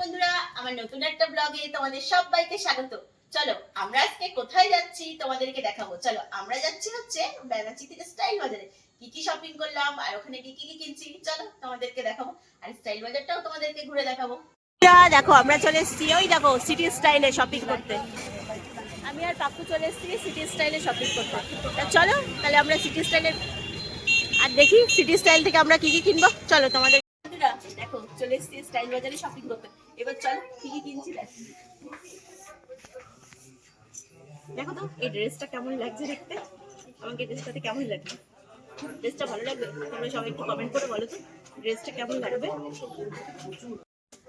বন্ধুরা, আমার নতুন একটা ব্লগে তোমাদের সবাইকে স্বাগত। চলো, আমরা আজকে কোথায় যাচ্ছি তোমাদেরকে দেখাবো। চলো, আমরা যাচ্ছি হচ্ছে বেনাচি থেকে স্টাইল বাজারে। কি কি শপিং করলাম আর ওখানে কি কি কিনছি? চলো, তোমাদেরকে দেখাবো। আর স্টাইল বাজারটাও তোমাদেরকে ঘুরে দেখাবো। দেখো, আমরা চলে এসেছি, ওই দেখো সিটি স্টাইলে শপিং করতে। আমি আর পাপ্পু চলে এসেছি সিটি স্টাইলে শপিং করতে। চলো, তাহলে আমরা সিটি স্টাইলের আর দেখি সিটি স্টাইল থেকে আমরা কি কি কিনবো? চলো, তোমাদের দেখো, চলে এসেছি স্টাইল বাজারে শপিং করতে। এবার চলো, কি কি কিনছি দেখো তো, এই ড্রেসটা কেমন লাগছে দেখতে? আমাকে ড্রেসটাতে কেমন লাগবে? ড্রেসটা ভালো লাগবে? তোমরা সবাই একটু কমেন্ট করে বলো তো ড্রেসটা কেমন লাগবে?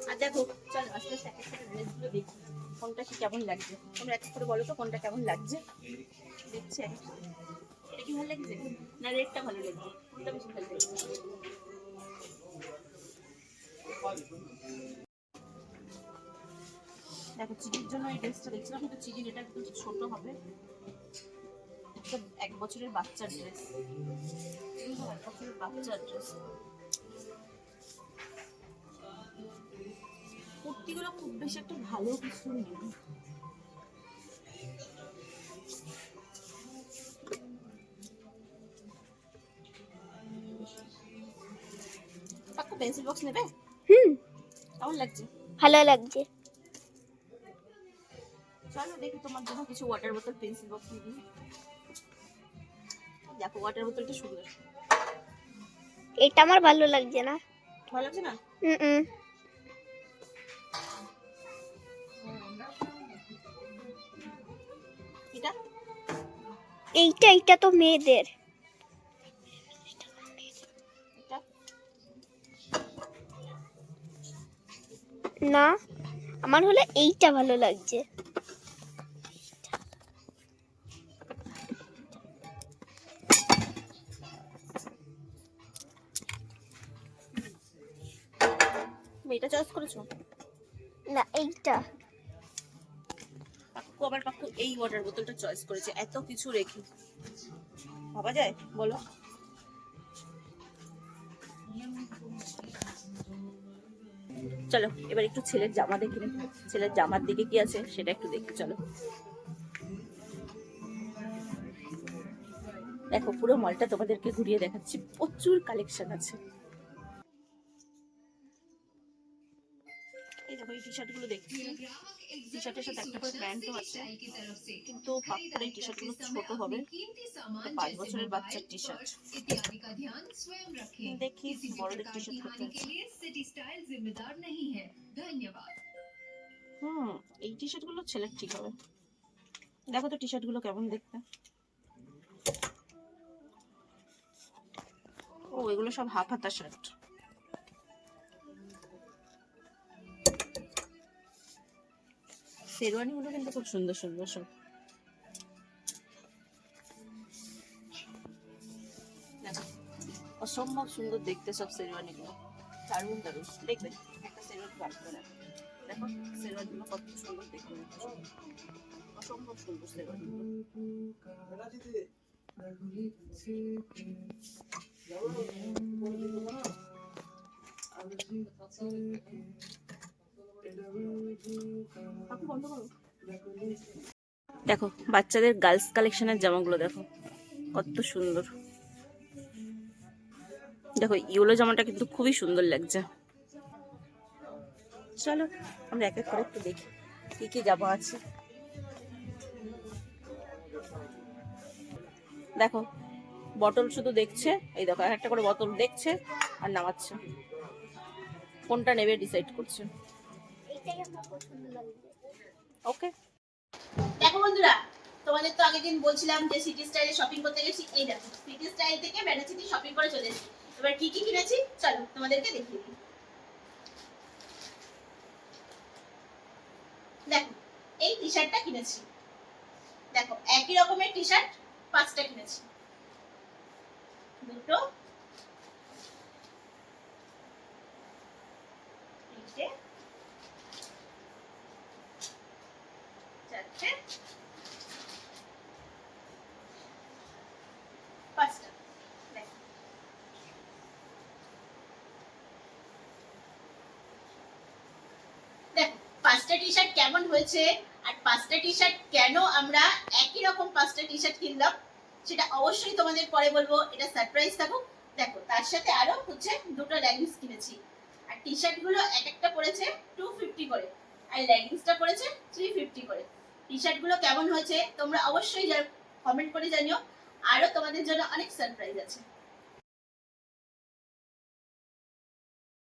আর দেখো, চল, আস্তে আস্তে ড্রেসগুলো দেখি, কোনটা কি কেমন লাগছে? তোমরা এক করে বলো তো, কোনটা কেমন লাগছে? দেখছে এটা কি ভালো লাগছে? না রেডটা ভালো লাগছে। কোনটা বেশি ভালো লাগছে? দেখো চিকির জন্য এই ড্রেসটা দেখছিলাম কিন্তু চিকির এটা একটু ছোট হবে। এক বছরের বাচ্চার ড্রেস এক বছরের বাচ্চার ড্রেস কুর্তিগুলো খুব বেশি একটা ভালো কিছু নেই। পেন্সিল বক্স নেবে? হুম। কেমন লাগছে? ভালো লাগছে। চলো দেখি তোমার জন্য কিছু ওয়াটার বোতল পেন্সিল বক্স নিবি দেখো ওয়াটার বোতলটা সুন্দর। এটা আমার ভালো লাগছে না। ভালো লাগছে না? হুম হুম এটা? এইটা এইটা তো মেয়েদের। না আমার হলে এইটা ভালো লাগছে। তুমি এটা চয়েস করেছ? না এইটা। পাক্কু আবার পাক্কু এই ওয়াটার বোতলটা চয়েস করেছে এত কিছু রেখে। ভাবা যায়? বলো। চলো এবার একটু ছেলের জামা দেখে নিই ছেলের জামার দিকে কি আছে সেটা একটু দেখি চলো। দেখো পুরো মলটা তোমাদেরকে ঘুরিয়ে দেখাচ্ছি। প্রচুর কালেকশন আছে। এই দেখো, এই টি শার্টগুলো দেখছি। টি শার্টের সাথে একটা করে প্যান্টও আছে, কিন্তু পাপ্পার এই টি শার্টগুলো ছোট হবে। পাঁচ বছরের বাচ্চার টি শার্ট দেখি, বড়দের টি শার্ট ধন্যবাদ হুম, এই টি শার্টগুলো ছেলের ঠিক হবে। দেখো তো টি শার্টগুলো কেমন দেখতে। ও, এগুলো সব হাফ হাতা শার্ট শেরওয়ানি গুলো কিন্তু খুব সুন্দর সুন্দর সব। দেখো অসম্ভব সুন্দর দেখতে সব শেরওয়ানি গুলো। দারুণ দারুণ। দেখবে, একটা শেরওয়ানি বার করে। দেখো দেখো শেরওয়ানি গুলো কত সুন্দর দেখতে। অসম্ভব সুন্দর শেরওয়ানি গুলো। দেখো, বাচ্চাদের গার্লস কালেকশনের জামাগুলো দেখো, কত সুন্দর। দেখো ইউলো জামাটা কিন্তু খুবই সুন্দর লাগছে। চলো, আমরা এক এক করে একটু দেখি, কি কি জামা আছে। দেখো বটল শুধু দেখছে, এই দেখো, এক একটা করে বোতল দেখছে আর নামাচ্ছে। কোনটা নেবে ডিসাইড করছে। ওকে। দেখো বন্ধুরা তোমাদের তো আগের দিন বলছিলাম যে সিটি স্টাইলে শপিং করতে গেছি। এই দেখো সিটি স্টাইল থেকে বেনাচিতে শপিং করে চলে এসেছি। এবার কি কি কিনেছি? চলো তোমাদেরকে দেখিয়ে দিই। দেখো এই টি শার্টটা কিনেছি। দেখো একই রকমের টি শার্ট পাঁচটা কিনেছি। দুটো টি শার্ট একই রকম পাঁচটা টি কিনলাম, সেটা অবশ্যই তোমাদের পরে বলব। এটা সারপ্রাইজ থাকুক দেখো, তার সাথে আরও হচ্ছে দুটো লেগিংস কিনেছি। আর টি গুলো এক একটা পড়েছে টু ফিফটি করে। আর লেগিংসটা পড়েছে থ্রি ফিফটি করে। টি শার্টগুলো কেমন হয়েছে, তোমরা অবশ্যই কমেন্ট করে জানিও। আরও তোমাদের জন্য অনেক সারপ্রাইজ আছে।